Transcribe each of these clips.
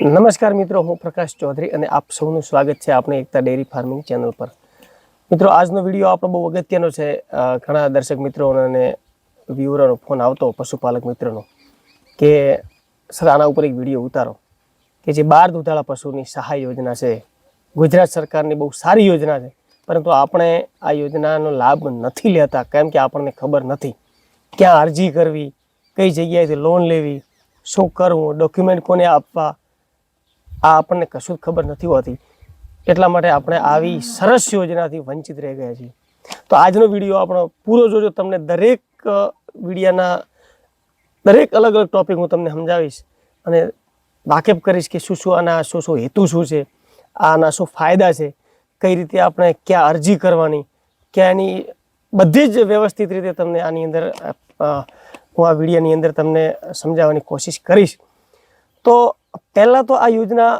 નમસ્કાર મિત્રો, હું પ્રકાશ ચૌધરી અને આપ સૌનું સ્વાગત છે આપણે એકતા ડેરી ફાર્મિંગ ચેનલ પર. મિત્રો, આજનો વીડિયો આપણો બહુ અગત્યનો છે. ઘણા દર્શક મિત્રો અને વ્યુઅરોનો ફોન આવતો પશુપાલક મિત્રોનો કે સર, આના ઉપર એક વીડિયો ઉતારો કે જે બાર દુધાળા પશુની સહાય યોજના છે. ગુજરાત સરકારની બહુ સારી યોજના છે, પરંતુ આપણે આ યોજનાનો લાભ નથી લેતા કેમ કે આપણને ખબર નથી ક્યાં અરજી કરવી, કઈ જગ્યાએથી લોન લેવી, શું કરવું, ડોક્યુમેન્ટ કોને આપવા આ આપણને કશું જ ખબર નથી હોતી. એટલા માટે આપણે આવી સરસ યોજનાથી વંચિત રહી ગયા છીએ. તો આજનો વીડિયો આપણો પૂરો જોજો. તમને દરેક વિડીયાના દરેક અલગ અલગ ટોપિક હું તમને સમજાવીશ અને વાકેફ કરીશ કે શું શું આના શું શું હેતુ શું છે, આના શું ફાયદા છે, કઈ રીતે આપણે ક્યાં અરજી કરવાની, ક્યાં એની બધી જ વ્યવસ્થિત રીતે તમને આની અંદર હું આ વિડીયોની અંદર તમને સમજાવવાની કોશિશ કરીશ. તો પહેલાં તો આ યોજના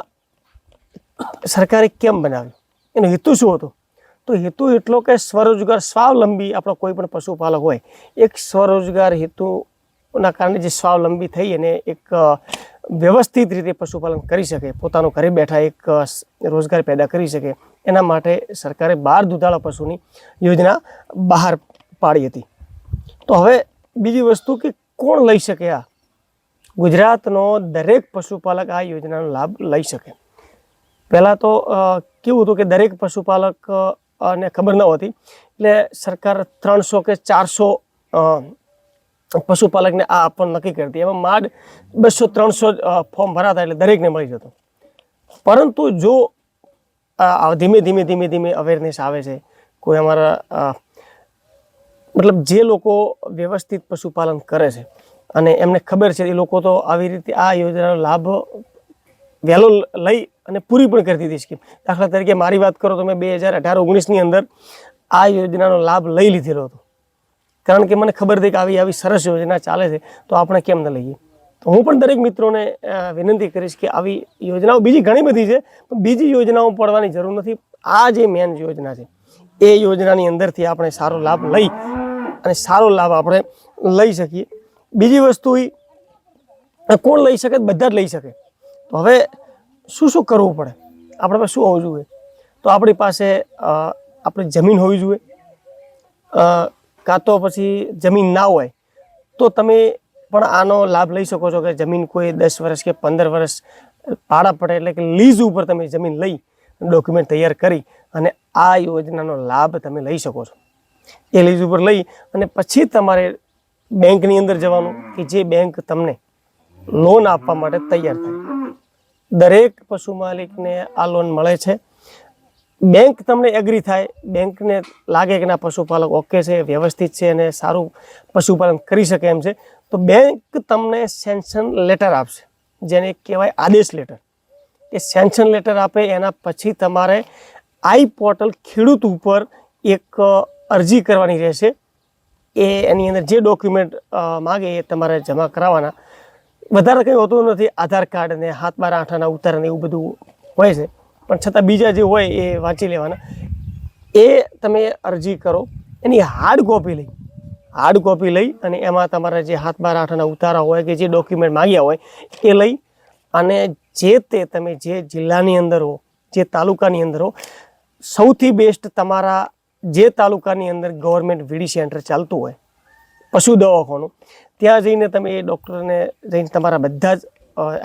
સરકારે કેમ બનાવી? એનો હેતુ શું હતો? તો હેતુ એટલો કે સ્વરોજગાર સ્વાવલંબી આપણો કોઈ પણ પશુપાલક હોય, એક સ્વરોજગાર હેતુના કારણે જે સ્વાવલંબી થઈ અને એક વ્યવસ્થિત રીતે પશુપાલન કરી શકે, પોતાનું ઘરે બેઠા એક રોજગાર પેદા કરી શકે, એના માટે સરકારે બાર દુધાળા પશુની યોજના બહાર પાડી હતી. તો હવે બીજી વસ્તુ કે કોણ લઈ શકે આ? ગુજરાતનો દરેક પશુપાલક આ યોજનાનો લાભ લઈ શકે. પહેલાં તો કેવું હતું કે દરેક પશુપાલક ને ખબર ન હોતી, એટલે સરકાર ત્રણસો કે ચારસો પશુપાલકને આ આપવાનું નક્કી કરતી. એમાં માંડ બસો ત્રણસો ફોર્મ ભરાતા એટલે દરેકને મળી જતું. પરંતુ જો ધીમે ધીમે ધીમે ધીમે અવેરનેસ આવે છે, કોઈ અમારા મતલબ જે લોકો વ્યવસ્થિત પશુપાલન કરે છે અને એમને ખબર છે એ લોકો તો આવી રીતે આ યોજનાનો લાભ વહેલો લઈ અને પૂરી પણ કરી દીધી સ્કીમ દાખલા તરીકે મારી વાત કરો તો મેં બે હજાર અઢાર ઓગણીસની અંદર આ યોજનાનો લાભ લઈ લીધેલો હતો. કારણ કે મને ખબર હતી કે આવી આવી સરસ યોજના ચાલે છે, તો આપણે કેમ ન લઈએ? તો હું પણ દરેક મિત્રોને વિનંતી કરીશ કે આવી યોજનાઓ, બીજી ઘણી બધી છે, પણ બીજી યોજનાઓ પડવાની જરૂર નથી. આ જે મેન યોજના છે, એ યોજનાની અંદરથી આપણે સારો લાભ લઈ અને સારો લાભ આપણે લઈ શકીએ. બીજી વસ્તુ એ કોણ લઈ શકે બધા જ લઈ શકે. તો હવે શું શું કરવું પડે? આપણે પાસે શું હોવું જોઈએ? તો આપણી પાસે આપણી જમીન હોવી જોઈએ. કાં તો પછી જમીન ના હોય, તો તમે પણ આનો લાભ લઈ શકો છો કે જમીન કોઈ દસ વર્ષ કે પંદર વર્ષ પાડા પડે એટલે કે લીઝ ઉપર તમે જમીન લઈ, ડોક્યુમેન્ટ તૈયાર કરી અને આ યોજનાનો લાભ તમે લઈ શકો છો. એ લીઝ ઉપર લઈ અને પછી તમારે બેંકની અંદર જવાનું કે જે બેંક તમને લોન આપવા માટે તૈયાર થાય. દરેક પશુ માલિકને આ લોન મળે છે. બેંક તમને એગ્રી થાય. બેંકને લાગે કે ના, પશુપાલક ઓકે છે, વ્યવસ્થિત છે અને સારું પશુપાલન કરી શકે એમ છે, તો બેંક તમને સેન્શન લેટર આપશે. જેને કહેવાય આદેશ લેટર એ સેન્શન લેટર આપે, એના પછી તમારે આઈ પોર્ટલ ખેડૂત ઉપર એક અરજી કરવાની રહેશે. એ એની અંદર જે ડોક્યુમેન્ટ માગે એ તમારે જમા કરાવવાના. વધારે કંઈ હોતું નથી, આધાર કાર્ડ ને હાથ બાર આઠાના ઉતાર ને એવું બધું હોય છે. પણ છતાં બીજા જે હોય એ વાંચી લેવાના. એ તમે અરજી કરો, એની હાર્ડ કોપી લઈ. હાર્ડ કોપી લઈ અને એમાં તમારા જે હાથ બાર આઠાના ઉતારા હોય કે જે ડોક્યુમેન્ટ માંગ્યા હોય, એ લઈ. અને જે તે તમે જે જિલ્લાની અંદર હો, જે તાલુકાની અંદર હો, સૌથી બેસ્ટ તમારા જે તાલુકાની અંદર ગવર્મેન્ટ વીડી સેન્ટર ચાલતું હોય, પશુ દવાખાનું, ત્યાં જઈને તમે એ ડૉક્ટરને જઈને તમારા બધા જ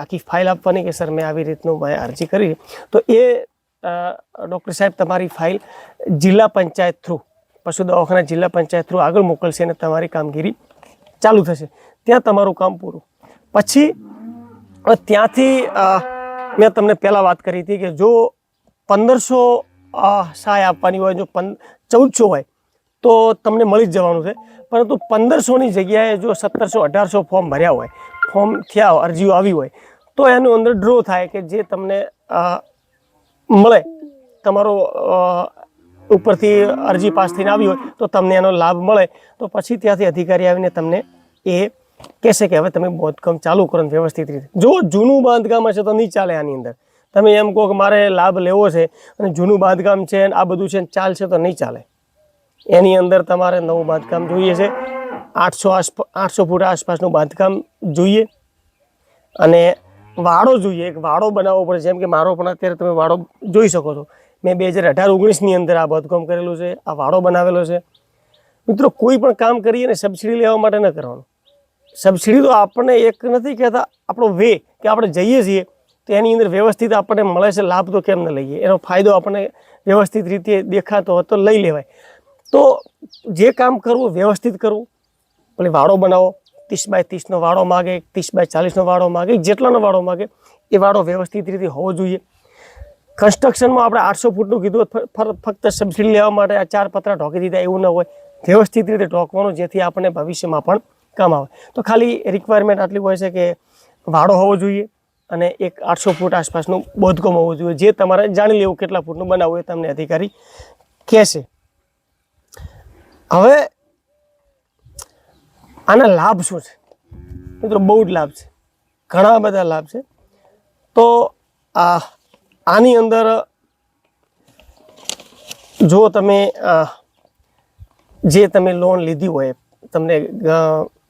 આખી ફાઇલ આપવાની કે સર, મેં આવી રીતનું મેં અરજી કરી. તો એ ડૉક્ટર સાહેબ તમારી ફાઇલ જિલ્લા પંચાયત થ્રુ પશુ દવાખાના જિલ્લા પંચાયત થ્રુ આગળ મોકલશે અને તમારી કામગીરી ચાલુ થશે. ત્યાં તમારું કામ પૂરું. પછી ત્યાંથી મેં તમને પહેલાં વાત કરી હતી કે જો પંદરસો સહાય આપવાની હોય, જો પં ચૌદસો હોય તો તમને મળી જ જવાનું છે. પરંતુ પંદરસોની જગ્યાએ જો સત્તરસો અઢારસો ફોર્મ ભર્યા હોય ફોર્મ થયા હોય, અરજીઓ આવી હોય તો એનું અંદર ડ્રો થાય કે જે તમને મળે. તમારો ઉપરથી અરજી પાસ થઈને આવી હોય તો તમને એનો લાભ મળે. તો પછી ત્યાંથી અધિકારી આવીને તમને એ કહેશે કે હવે તમે બાંધકામ ચાલુ કરો વ્યવસ્થિત રીતે. જો જૂનું બાંધકામ હશે તો નહીં ચાલે આની અંદર. તમે એમ કહો કે મારે લાભ લેવો છે અને જૂનું બાંધકામ છે આ બધું છે ચાલશે તો નહીં ચાલે. એની અંદર તમારે નવું બાંધકામ જોઈએ છે. આઠસો આસપ આઠસો ફૂટ આસપાસનું બાંધકામ જોઈએ. અને વાડો જોઈએ. એક વાડો બનાવવો પડે. જેમ કે મારો પણ અત્યારે તમે વાડો જોઈ શકો છો. મેં બે હજાર અઢાર ઓગણીસની અંદર આ બાંધકામ કરેલું છે. આ વાડો બનાવેલો છે. મિત્રો, કોઈ પણ કામ કરીએ ને સબસિડી લેવા માટે ન કરવાનું. સબસિડી તો આપણને એક નથી કહેતા, આપણો વે કે આપણે જઈએ છીએ. તો એની અંદર વ્યવસ્થિત આપણને મળે છે લાભ તો કેમ ન લઈએ? એનો ફાયદો આપણને વ્યવસ્થિત રીતે દેખાતો તો લઈ લેવાય. તો જે કામ કરવું વ્યવસ્થિત કરવું. પેલી વાળો બનાવો, ત્રીસ બાય ત્રીસનો વાળો માગે, ત્રીસ બાય ચાલીસનો વાડો માગે, જેટલાનો વાળો માગે, એ વાળો વ્યવસ્થિત રીતે હોવો જોઈએ. કન્સ્ટ્રક્શનમાં આપણે આઠસો ફૂટનું કીધું ફક્ત સબસિડી લેવા માટે આ ચાર પતરા ઢોકી દીધા એવું ન હોય. વ્યવસ્થિત રીતે ઢોકવાનું જેથી આપણને ભવિષ્યમાં પણ કામ આવે. તો ખાલી રિક્વાયરમેન્ટ આટલી હોય છે કે વાડો હોવો જોઈએ. અને એક આઠસો ફૂટ આસપાસનું બોધકામ હોવું જોઈએ. જે તમારે જાણી લેવું કેટલા ફૂટનું બનાવવું એ તમને અધિકારી કહેશે. હવે આના લાભ શું છે? મિત્રો, બહુ જ લાભ છે. ઘણા બધા લાભ છે. તો આ, આની અંદર જો તમે જે તમે લોન લીધી હોય, તમને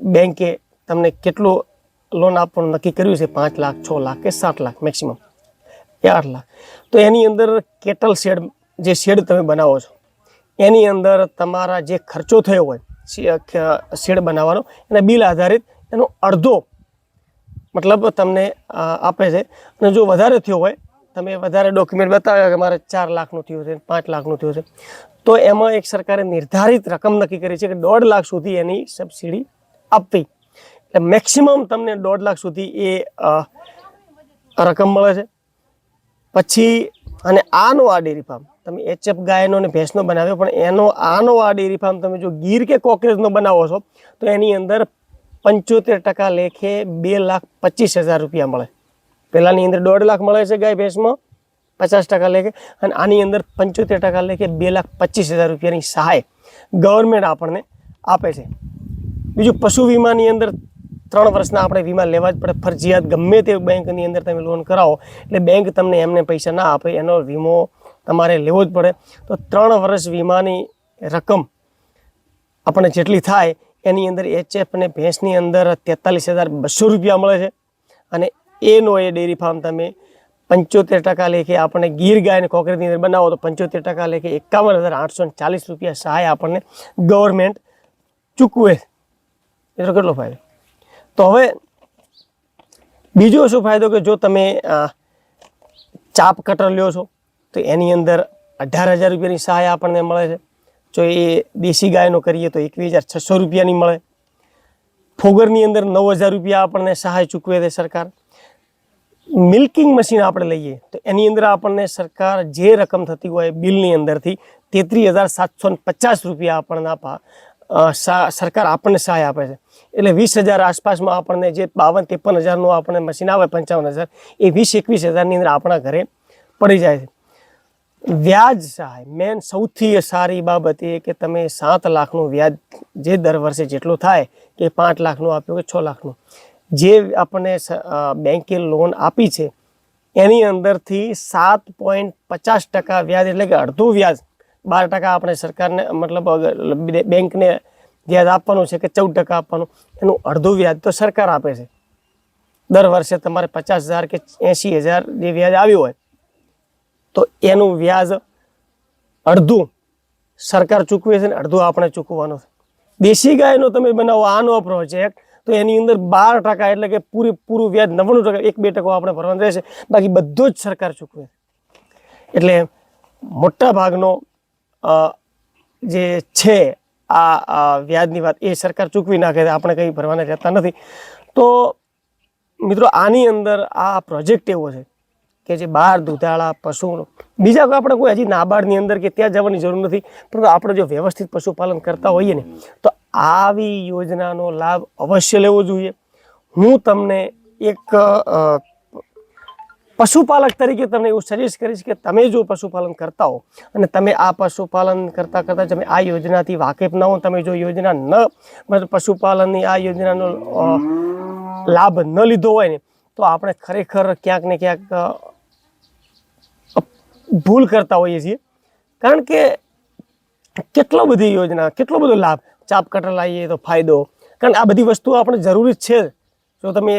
બેંકે તમને કેટલું લોન આપવાનું નક્કી કર્યું છે પાંચ લાખ, છ લાખ કે સાત લાખ મેક્સિમમ કે આઠ લાખ. તો એની અંદર કેટલ શેડ જે શેડ તમે બનાવો છો, એની અંદર તમારા જે ખર્ચો થયો હોય શેડ બનાવવાનો, એના બિલ આધારિત એનો અડધો મતલબ તમને આપે છે. અને જો વધારે થયો હોય, તમે વધારે ડોક્યુમેન્ટ બતાવ્યા કે મારે ચાર લાખનું થયું છે, પાંચ લાખનું થયું છે, તો એમાં એક સરકારે નિર્ધારિત રકમ નક્કી કરી છે કે દોઢ લાખ સુધી એની સબસિડી આપવી. એટલે મેક્સિમમ તમને દોઢ લાખ સુધી એ રકમ મળે છે. પછી, અને આનો આ ડેરી ફાર્મ તમે એચએફ ગાયનો અને ભેંસનો બનાવ્યો, પણ એનો, આનો આ ડેરી ફાર્મ તમે જો ગીર કે કોકરેજનો બનાવો છો, તો એની અંદર પંચોતેર ટકા લેખે બે લાખ પચીસ હજાર રૂપિયા મળે. પહેલાંની અંદર દોઢ લાખ મળે છે ગાય ભેંસમાં, પચાસ ટકા લેખે, અને આની અંદર પંચોતેર ટકા લેખે બે લાખ પચીસ હજાર રૂપિયાની સહાય ગવર્મેન્ટ આપણને આપે છે. બીજું પશુ વીમાની અંદર ત્રણ વર્ષના આપણે વીમા લેવા જ પડે. ફરજિયાત ગમે તે બેંકની અંદર તમે લોન કરાવો, એટલે બેંક તમને એમને પૈસા ના આપે, એનો વીમો તમારે લેવો જ પડે. તો ત્રણ વર્ષ વીમાની રકમ આપણને જેટલી થાય, એની અંદર એચએફ અને ભેંસની અંદર તેતાલીસ હજાર બસો રૂપિયા મળે છે. અને એનો એ ડેરી ફાર્મ તમે પંચોતેર ટકા લેખે આપણને ગીર ગાય અને કોકરેજની અંદર બનાવો, તો પંચોતેર ટકા લેખે એકાવન હજાર આઠસો ચાલીસ રૂપિયા સહાય આપણને ગવર્મેન્ટ ચૂકવે. એટલો કેટલો ફાયદો? તો હવે બીજો શું ફાયદો કે જો તમે ચાપ કટર લ્યો છો, તો એની અંદર અઢાર હજાર રૂપિયાની સહાય આપણને મળે છે. જો એ દેશી ગાયનો કરીએ તો એકવીસ હજાર છસો રૂપિયાની મળે. ફોગરની અંદર નવ હજાર રૂપિયા આપણને સહાય ચૂકવે છે સરકાર. મિલ્કિંગ મશીન આપણે લઈએ તો એની અંદર આપણને સરકાર જે રકમ થતી હોય બિલની અંદરથી તેત્રીસ હજાર સાતસો ને પચાસ રૂપિયા આપણને આપા સરકાર આપણને સહાય આપે છે. એટલે વીસ હજાર આસપાસમાં આપણને જે બાવન, ત્રેપન હજારનું આપણને મશીન આવે, પંચાવન હજાર, એ વીસ, એકવીસ હજારની અંદર આપણા ઘરે પડી જાય છે. વ્યાજ સહાય મેન સૌથી સારી બાબત એ કે તમે સાત લાખનું વ્યાજ જે દર વર્ષે જેટલું થાય કે પાંચ લાખનું આપ્યું કે છ લાખનું, જે આપણને બેન્કે લોન આપી છે, એની અંદરથી સાત પોઈન્ટ પચાસ ટકા વ્યાજ એટલે કે અડધું વ્યાજ બાર ટકા આપણે સરકારને, મતલબ બેંકને વ્યાજ આપવાનું છે કે ચૌદ ટકા આપવાનું, એનું અડધું વ્યાજ તો સરકાર આપે છે. દર વર્ષે તમારે પચાસ હજાર કે એંશી હજાર જે વ્યાજ આવ્યું હોય, તો એનું વ્યાજ અડધું સરકાર ચૂકવે છે ને અડધું આપણે ચૂકવવાનું છે. દેશી ગાયનો તમે બનાવો, આનો પ્રોજેક્ટ તો એની અંદર બાર ટકા એટલે કે પૂરેપૂરું વ્યાજ, નવ્વાણું ટકા, એક બે ટકા આપણે ભરવાનું રહેશે. બાકી બધું જ સરકાર ચૂકવે એટલે મોટા ભાગનો જે છે આ વ્યાજની વાત એ સરકાર ચૂકવી નાખે છે, આપણે કંઈ ભરવાના રહેતા નથી. તો મિત્રો, આની અંદર આ પ્રોજેક્ટ એવો છે કે જે બહાર દૂધાળા પશુનો બીજા કોઈ આપણે કોઈ હજી નાબાર્ડની અંદર કે ત્યાં જવાની જરૂર નથી, પરંતુ આપણે જો વ્યવસ્થિત પશુપાલન કરતા હોઈએ ને, તો આવી યોજનાનો લાભ અવશ્ય લેવો જોઈએ. હું તમને એક પશુપાલક તરીકે તમને એવું સજેસ્ટ કરીશ કે તમે જો પશુપાલન કરતા હો અને તમે આ પશુપાલન કરતાં કરતાં તમે આ યોજનાથી વાકેફ ન હો, તમે જો યોજના ન પશુપાલનની આ યોજનાનો લાભ ન લીધો હોય ને, તો આપણે ખરેખર ક્યાંક ને ક્યાંક ભૂલ કરતા હોઈએ છીએ. કારણ કે કેટલો બધી યોજના, કેટલો બધો લાભ, ચાપ કટર લાવીએ તો ફાયદો. કારણ આ બધી વસ્તુઓ આપણે જરૂરી છે જો તમે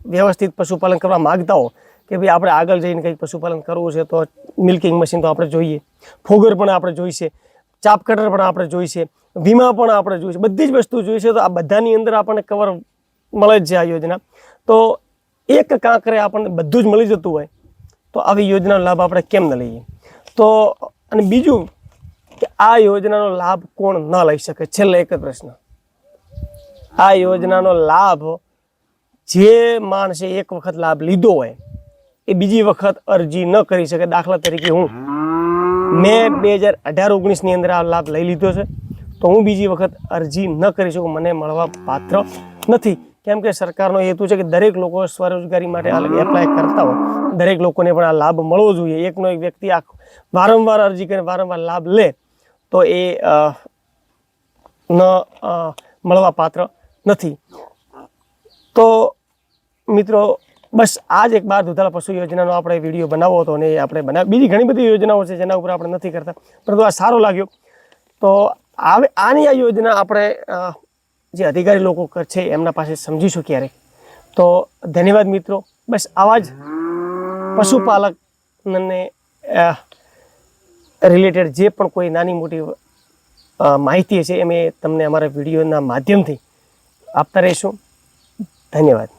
વ્યવસ્થિત પશુપાલન કરવા માગતા હો કે ભાઈ આપણે આગળ જઈને કંઈક પશુપાલન કરવું છે તો મિલ્કિંગ મશીન તો આપણે જોઈએ. ફોગર પણ આપણે જોઈશે ચાપ કટર પણ આપણે જોઈશે વીમા પણ આપણે જોઈશે બધી જ વસ્તુ જોઈશે તો આ બધાની અંદર આપણને કવર મળે જ છે આ યોજના. તો એક કાંકરે આપણને બધું જ મળી જતું હોય તો આવી યોજનાનો લાભ આપણે કેમ ન લઈએ? તો અને બીજું કે આ યોજનાનો લાભ કોણ ન લઈ શકે? છેલ્લે એક જ પ્રશ્ન. આ યોજનાનો લાભ જે માણસે એક વખત લાભ લીધો હોય એ બીજી વખત અરજી ન કરી શકે દાખલા તરીકે હું મેં બે હજાર અઢાર ઓગણીસની અંદર આ લાભ લઈ લીધો છે. તો હું બીજી વખત અરજી ન કરી શકું, મને મળવા પાત્ર નથી. કેમ કે સરકારનો હેતુ છે કે દરેક લોકો સ્વરોજગારી માટે એપ્લાય કરતા હોય. દરેક લોકોને પણ આ લાભ મળવો જોઈએ. એકનો એક વ્યક્તિ આ વારંવાર અરજી કરીને વારંવાર લાભ લે, તો એ ન મળવા પાત્ર નથી. તો મિત્રો બસ આ જ એક બાર દુધાળ પશુ યોજનાનો આપણે વીડિયો બનાવો હતો અને એ આપણે બનાવ બીજી ઘણી બધી યોજનાઓ છે જેના ઉપર આપણે નથી કરતા, પરંતુ આ સારો લાગ્યો. તો આવે, આની આ યોજના આપણે જે અધિકારી લોકો છે, એમના પાસે સમજીશું ક્યારેક. તો ધન્યવાદ મિત્રો. બસ, આવા જ પશુપાલકને રિલેટેડ જે પણ કોઈ નાની મોટી માહિતી માહિતી છે અમે તમને અમારા વિડીયોના માધ્યમથી આપતા રહીશું. ધન્યવાદ.